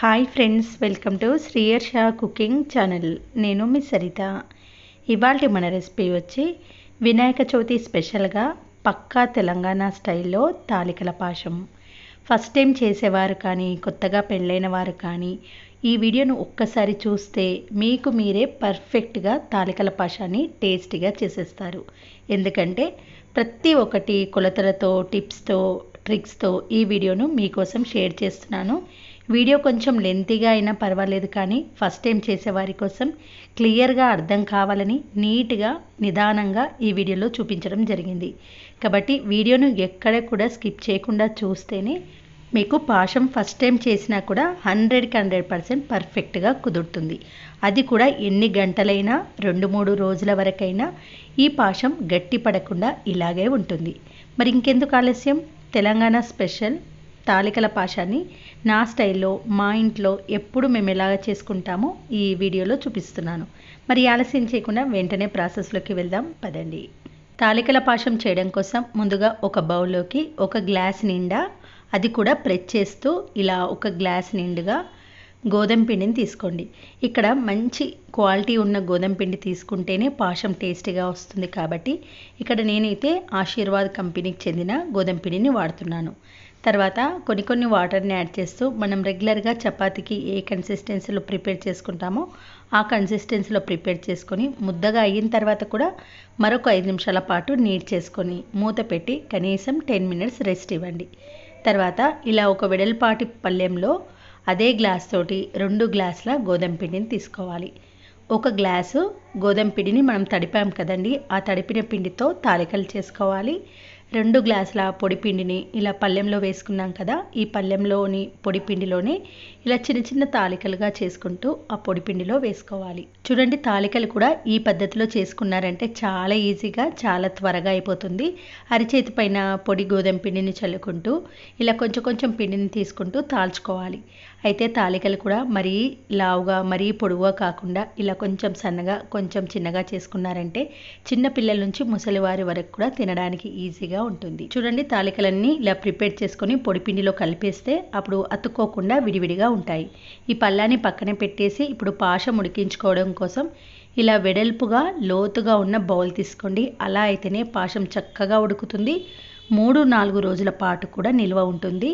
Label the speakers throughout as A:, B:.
A: Hi friends welcome to శ్రీయర్ షా cooking channel నేను మీ సరిత. ఇవాళ మన రెసిపీ వచ్చి వినాయక చవితి స్పెషల్గా పక్కా తెలంగాణ స్టైల్లో తాలికల పాశం ఫస్ట్ టైం చేసేవారు కానీ కొత్తగా పెళ్ళైన వారు కానీ ఈ వీడియోను ఒక్కసారి చూస్తే మీకు మీరే పర్ఫెక్ట్గా తాలికల పాషాన్ని టేస్టీగా చేసేస్తారు. ఎందుకంటే ప్రతి ఒక్కటి కొలతలతో టిప్స్తో ట్రిక్స్తో ఈ వీడియోను మీకోసం షేర్ చేస్తున్నాను. వీడియో కొంచెం లెంతీగా అయినా పర్వాలేదు కానీ ఫస్ట్ టైం చేసేవారి కోసం క్లియర్గా అర్థం కావాలని నీట్గా నిదానంగా ఈ వీడియోలో చూపించడం జరిగింది. కాబట్టి వీడియోను ఎక్కడ కూడా స్కిప్ చేయకుండా చూస్తేనే మీకు పాశం ఫస్ట్ టైం చేసినా కూడా హండ్రెడ్కి హండ్రెడ్ పర్సెంట్ పర్ఫెక్ట్గా కుదురుతుంది. అది కూడా ఎన్ని గంటలైనా రెండు మూడు రోజుల వరకైనా ఈ పాశం గట్టి పడకుండా ఇలాగే ఉంటుంది. మరి ఇంకెందుకు ఆలస్యం? తెలంగాణ స్పెషల్ తాలికల పాషాన్ని నా స్టైల్లో మా ఇంట్లో ఎప్పుడు మేము ఎలాగ చేసుకుంటామో ఈ వీడియోలో చూపిస్తున్నాను. మరి ఆలస్యం చేయకుండా వెంటనే ప్రాసెస్లోకి వెళ్దాం పదండి. తాలికల పాశం చేయడం కోసం ముందుగా ఒక బౌల్లోకి ఒక గ్లాస్ నిండా అది కూడా ప్రెస్ చేస్తూ ఇలా ఒక గ్లాస్ నిండుగా గోధుమ పిండిని తీసుకోండి. ఇక్కడ మంచి క్వాలిటీ ఉన్న గోధుమ పిండి తీసుకుంటేనే పాషం టేస్టీగా వస్తుంది కాబట్టి ఇక్కడ నేనైతే ఆశీర్వాద్ కంపెనీకి చెందిన గోధుమ పిండిని వాడుతున్నాను. తర్వాత కొన్ని కొన్ని వాటర్ని యాడ్ చేస్తూ మనం రెగ్యులర్గా చపాతీకి ఏ కన్సిస్టెన్సీలో ప్రిపేర్ చేసుకుంటామో ఆ కన్సిస్టెన్సీలో ప్రిపేర్ చేసుకొని ముద్దగా అయిన తర్వాత కూడా మరొక ఐదు నిమిషాల పాటు నీట్ చేసుకొని మూత పెట్టి కనీసం టెన్ మినిట్స్ రెస్ట్ ఇవ్వండి. తర్వాత ఇలా ఒక వెడల్పాటి పళ్ళెంలో అదే గ్లాస్ తోటి రెండు గ్లాసుల గోధుమ పిండిని తీసుకోవాలి. ఒక గ్లాసు గోధుమ పిండిని మనం తడిపాం కదండి ఆ తడిపిన పిండితో తాలికలు చేసుకోవాలి. రెండు గ్లాసుల పొడిపిండిని ఇలా పళ్ళెంలో వేసుకున్నాం కదా ఈ పళ్ళెంలోని పొడిపిండిలోనే ఇలా చిన్న చిన్న తాలికలుగా చేసుకుంటూ ఆ పొడిపిండిలో వేసుకోవాలి. చూడండి తాలికలు కూడా ఈ పద్ధతిలో చేసుకున్నారంటే చాలా ఈజీగా చాలా త్వరగా అయిపోతుంది. అరిచేతి పైన పొడి గోధుమ పిండిని చల్లుకుంటూ ఇలా కొంచెం కొంచెం పిండిని తీసుకుంటూ తాల్చుకోవాలి. అయితే తాలికలు కూడా మరీ లావుగా మరీ పొడువుగా కాకుండా ఇలా కొంచెం సన్నగా కొంచెం చిన్నగా చేసుకున్నారంటే చిన్న పిల్లల నుంచి ముసలివారి వరకు కూడా తినడానికి ఈజీగా ఉంటుంది. చూడండి తాలికలన్నీ ఇలా ప్రిపేర్ చేసుకొని పొడిపిండిలో కలిపేస్తే అప్పుడు అతుక్కోకుండా విడివిడిగా ఉంటాయి. ఈ పళ్ళాన్ని పక్కనే పెట్టేసి ఇప్పుడు పాశం ఉడికించుకోవడం కోసం ఇలా వెడల్పుగా లోతుగా ఉన్న బౌల్ తీసుకోండి. అలా అయితేనే పాషం చక్కగా ఉడుకుతుంది. మూడు నాలుగు రోజుల పాటు కూడా నిల్వ ఉంటుంది.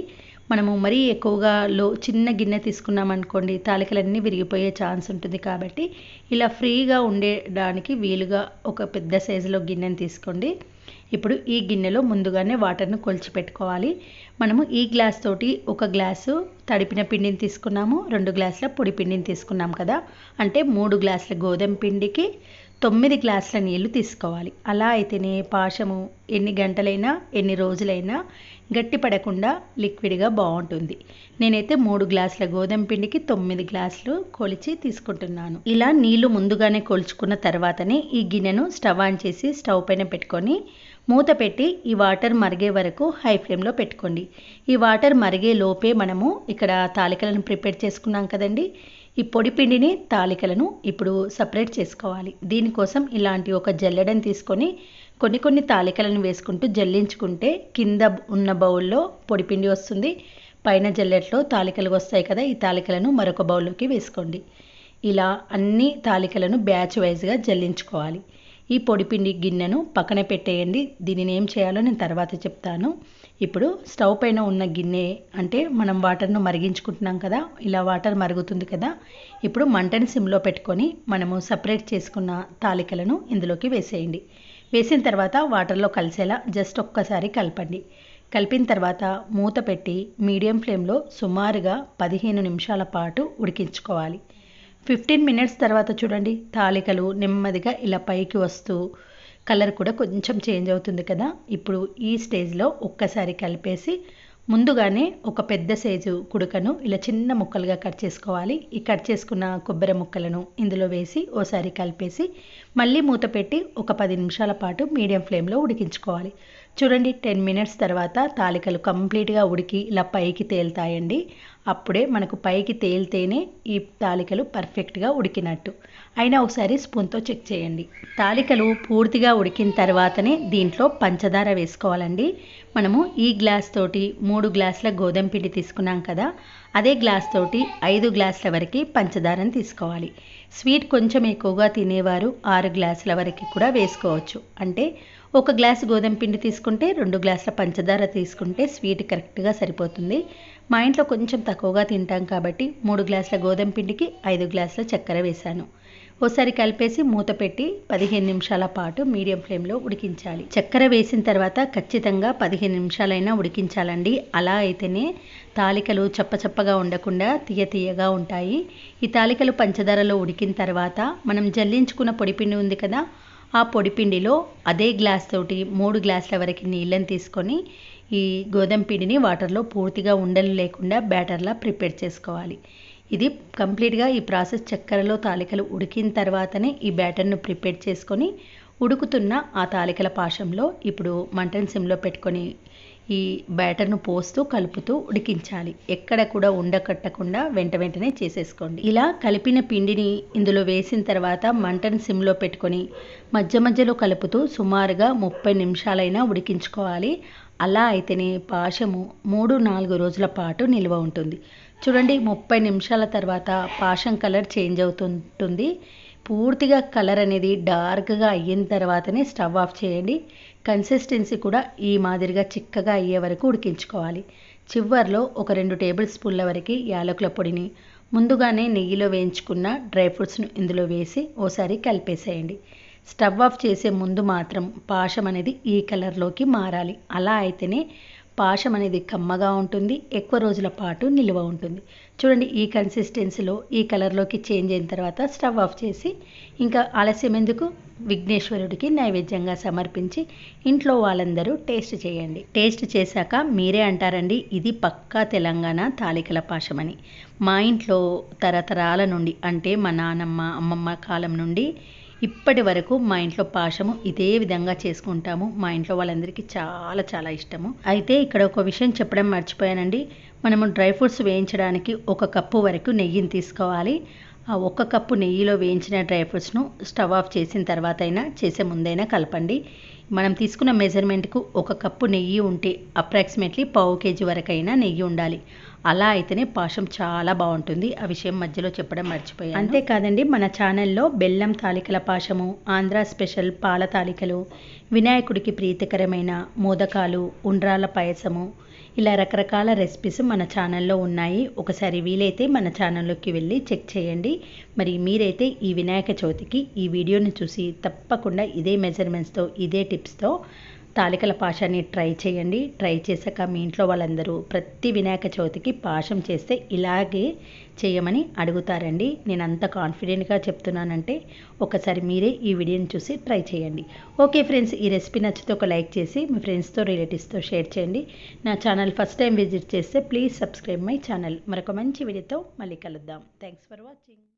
A: మనము మరీ ఎక్కువగా లో చిన్న గిన్నె తీసుకున్నామనుకోండి తాలికలన్నీ విరిగిపోయే ఛాన్స్ ఉంటుంది కాబట్టి ఇలా ఫ్రీగా ఉండేడానికి వీలుగా ఒక పెద్ద సైజులో గిన్నెని తీసుకోండి. ఇప్పుడు ఈ గిన్నెలో ముందుగానే వాటర్ను కొలిచి పెట్టుకోవాలి మనము ఈ గ్లాస్ తోటి ఒక గ్లాసు తడిపిన పిండిని తీసుకున్నాము రెండు గ్లాసుల పొడి పిండిని తీసుకున్నాం కదా. అంటే మూడు గ్లాసుల గోధుమ పిండికి తొమ్మిది గ్లాసుల నీళ్ళు తీసుకోవాలి. అలా అయితేనే పాశము ఎన్ని గంటలైనా ఎన్ని రోజులైనా గట్టి పడకుండా లిక్విడ్గా బాగుంటుంది. నేనైతే మూడు గ్లాసుల గోధుమ పిండికి తొమ్మిది గ్లాసులు కొలిచి తీసుకుంటున్నాను. ఇలా నీళ్ళు ముందుగానే కొలుచుకున్న తర్వాతనే ఈ గిన్నెను స్టవ్ ఆన్ చేసి స్టవ్ పైన పెట్టుకొని మూత పెట్టి ఈ వాటర్ మరిగే వరకు హై ఫ్లేమ్లో పెట్టుకోండి. ఈ వాటర్ మరిగే లోపే మనము ఇక్కడ తాలికలను ప్రిపేర్ చేసుకున్నాం కదండి. ఈ పొడి పిండిని తాలికలను ఇప్పుడు సపరేట్ చేసుకోవాలి. దీనికోసం ఇలాంటి ఒక జల్లెడని తీసుకొని కొన్ని కొన్ని తాలికలను వేసుకుంటూ జల్లించుకుంటే కింద ఉన్న బౌల్లో పొడిపిండి వస్తుంది. పైన జల్లెట్లో తాలికలు వస్తాయి కదా ఈ తాలికలను మరొక బౌల్లోకి వేసుకోండి. ఇలా అన్ని తాలికలను బ్యాచ్ వైజ్గా జల్లించుకోవాలి. ఈ పొడిపిండి గిన్నెను పక్కన పెట్టేయండి. దీనిని ఏం చేయాలో నేను తర్వాత చెప్తాను. ఇప్పుడు స్టవ్ పైన ఉన్న గిన్నె అంటే మనం వాటర్ను మరిగించుకుంటున్నాం కదా ఇలా వాటర్ మరుగుతుంది కదా ఇప్పుడు మంటని సిమ్లో పెట్టుకొని మనము సపరేట్ చేసుకున్న తాలికలను ఇందులోకి వేసేయండి. వేసిన తర్వాత వాటర్లో కలిసేలా జస్ట్ ఒక్కసారి కలపండి. కలిపిన తర్వాత మూత పెట్టి మీడియం ఫ్లేమ్లో సుమారుగా పదిహేను నిమిషాల పాటు ఉడికించుకోవాలి. ఫిఫ్టీన్ మినిట్స్ తర్వాత చూడండి తాలికలు నెమ్మదిగా ఇలా పైకి వస్తూ కలర్ కూడా కొంచెం చేంజ్ అవుతుంది కదా. ఇప్పుడు ఈ స్టేజ్లో ఒక్కసారి కలిపేసి ముందుగానే ఒక పెద్ద సైజు కుడుకను ఇలా చిన్న ముక్కలుగా కట్ చేసుకోవాలి. ఈ కట్ చేసుకున్న కొబ్బరి ముక్కలను ఇందులో వేసి ఓసారి కలిపేసి మళ్ళీ మూత పెట్టి ఒక పది నిమిషాల పాటు మీడియం ఫ్లేమ్లో ఉడికించుకోవాలి. చూడండి టెన్ మినిట్స్ తర్వాత తాలికలు కంప్లీట్గా ఉడికి ఇలా పైకి తేలుతాయండి. అప్పుడే మనకు పైకి తేలితేనే ఈ తాలికలు పర్ఫెక్ట్గా ఉడికినట్టు. అయినా ఒకసారి స్పూన్తో చెక్ చేయండి. తాలికలు పూర్తిగా ఉడికిన తర్వాతనే దీంట్లో పంచదార వేసుకోవాలండి. మనము ఈ గ్లాస్ తోటి మూడు గ్లాసుల గోధుమ పిండి తీసుకున్నాం కదా అదే గ్లాస్ తోటి ఐదు గ్లాసుల వరకు పంచదారని తీసుకోవాలి. స్వీట్ కొంచెం ఎక్కువగా తినేవారు ఆరు గ్లాసుల వరకు కూడా వేసుకోవచ్చు. అంటే ఒక గ్లాస్ గోధుమ పిండి తీసుకుంటే రెండు గ్లాసుల పంచదార తీసుకుంటే స్వీట్ కరెక్ట్గా సరిపోతుంది. మా ఇంట్లో కొంచెం తక్కువగా తింటాం కాబట్టి మూడు గ్లాసుల గోధుమ పిండికి ఐదు గ్లాసుల చక్కెర వేశాను. ఓసారి కలిపేసి మూత పెట్టి పదిహేను నిమిషాల పాటు మీడియం ఫ్లేమ్లో ఉడికించాలి. చక్కెర వేసిన తర్వాత ఖచ్చితంగా పదిహేను నిమిషాలైనా ఉడికించాలండి. అలా అయితేనే తాలికలు చప్పచప్పగా ఉండకుండా తీయ తీయగా ఉంటాయి. ఈ తాలికలు పంచదారలో ఉడికిన తర్వాత మనం జల్లించుకున్న పొడిపిండి ఉంది కదా ఆ పొడిపిండిలో అదే గ్లాస్ తోటి మూడు గ్లాసుల వరకు నీళ్ళని తీసుకొని ఈ గోధుమ పిండిని వాటర్లో పూర్తిగా ఉండలు లేకుండా బ్యాటర్లా ప్రిపేర్ చేసుకోవాలి. ఇది కంప్లీట్గా ఈ ప్రాసెస్ చక్కెరలో తాలికలు ఉడికిన తర్వాతనే ఈ బ్యాటర్ను ప్రిపేర్ చేసుకొని ఉడుకుతున్న ఆ తాలికల పాశంలో ఇప్పుడు మంటన్ సిమ్లో పెట్టుకొని ఈ బ్యాటర్ను పోస్తూ కలుపుతూ ఉడికించాలి. ఎక్కడ కూడా ఉండకట్టకుండా వెంట వెంటనే చేసేసుకోండి. ఇలా కలిపిన పిండిని ఇందులో వేసిన తర్వాత మంటను సిమ్లో పెట్టుకొని మధ్య మధ్యలో కలుపుతూ సుమారుగా ముప్పై నిమిషాలైనా ఉడికించుకోవాలి. అలా అయితేనే పాశము మూడు నాలుగు రోజుల పాటు నిల్వ ఉంటుంది. చూడండి ముప్పై నిమిషాల తర్వాత పాశం కలర్ చేంజ్ అవుతుంటుంది. పూర్తిగా కలర్ అనేది డార్క్గా అయిన తర్వాతనే స్టవ్ ఆఫ్ చేయండి. కన్సిస్టెన్సీ కూడా ఈ మాదిరిగా చిక్కగా అయ్యే వరకు ఉడికించుకోవాలి. చివర్లో ఒక రెండు టేబుల్ స్పూన్ల వరకు యాలకుల పొడిని ముందుగానే నెయ్యిలో వేయించుకున్న డ్రై ఫ్రూట్స్ను ఇందులో వేసి ఓసారి కలిపేసేయండి. స్టవ్ ఆఫ్ చేసే ముందు మాత్రం పాశం అనేది ఈ కలర్లోకి మారాలి. అలా అయితేనే పాశం అనేది కమ్మగా ఉంటుంది ఎక్కువ రోజుల పాటు నిల్వ ఉంటుంది. చూడండి ఈ కన్సిస్టెన్సీలో ఈ కలర్లోకి చేంజ్ అయిన తర్వాత స్టవ్ ఆఫ్ చేసి ఇంకా ఆలస్యం ఎందుకు? విఘ్నేశ్వరుడికి నైవేద్యంగా సమర్పించి ఇంట్లో వాళ్ళందరూ టేస్ట్ చేయండి. టేస్ట్ చేశాక మీరే అంటారండి ఇది పక్కా తెలంగాణ తాలికల పాశమని. మా ఇంట్లో తరతరాల నుండి అంటే మా నానమ్మ అమ్మమ్మ కాలం నుండి ఇప్పటి వరకు మా ఇంట్లో పాశము ఇదే విధంగా చేసుకుంటాము. మా ఇంట్లో వాళ్ళందరికీ చాలా చాలా ఇష్టము. అయితే ఇక్కడ ఒక విషయం చెప్పడం మర్చిపోయానండి. మనము డ్రై ఫ్రూట్స్ వేయించడానికి ఒక కప్పు వరకు నెయ్యిని తీసుకోవాలి. ఆ ఒక్క కప్పు నెయ్యిలో వేయించిన డ్రై ఫ్రూట్స్ను స్టవ్ ఆఫ్ చేసిన తర్వాత అయినా చేసే ముందైనా కలపండి. మనం తీసుకున్న మెజర్మెంట్కు ఒక కప్పు నెయ్యి ఉంటే అప్రాక్సిమేట్లీ పావు కేజీ వరకైనా నెయ్యి ఉండాలి. అలా అయితేనే పాశం చాలా బాగుంటుంది. ఆ విషయం మధ్యలో చెప్పడం మర్చిపోయాను. అంతేకాదండి మన ఛానల్లో బెల్లం తాలికల పాశము ఆంధ్ర స్పెషల్ పాల తాలికలు వినాయకుడికి ప్రీతికరమైన మోదకాలు ఉండ్రాల పాయసము ఇలా రకరకాల రెసిపీస్ మన ఛానల్లో ఉన్నాయి. ఒకసారి వీలైతే మన ఛానల్లోకి వెళ్ళి చెక్ చేయండి. మరి మీరైతే ఈ వినాయక చవితికి ఈ వీడియోని చూసి తప్పకుండా ఇదే మెజర్మెంట్స్తో ఇదే టిప్స్తో తాలికల పాషాన్ని ట్రై చేయండి. ట్రై చేశాక మీ ఇంట్లో వాళ్ళందరూ ప్రతి వినాయక చవితికి పాషం చేస్తే ఇలాగే చేయమని అడుగుతారండి. నేను అంత కాన్ఫిడెంట్గా చెప్తున్నానంటే ఒకసారి మీరే ఈ వీడియోని చూసి ట్రై చేయండి. ఓకే ఫ్రెండ్స్ ఈ రెసిపీ నచ్చితే ఒక లైక్ చేసి మీ ఫ్రెండ్స్తో రిలేటివ్స్తో షేర్ చేయండి. నా ఛానల్ ఫస్ట్ టైం విజిట్ చేస్తే ప్లీజ్ సబ్స్క్రైబ్ మై ఛానల్. మరొక మంచి వీడియోతో మళ్ళీ కలుద్దాం. Thanks for watching.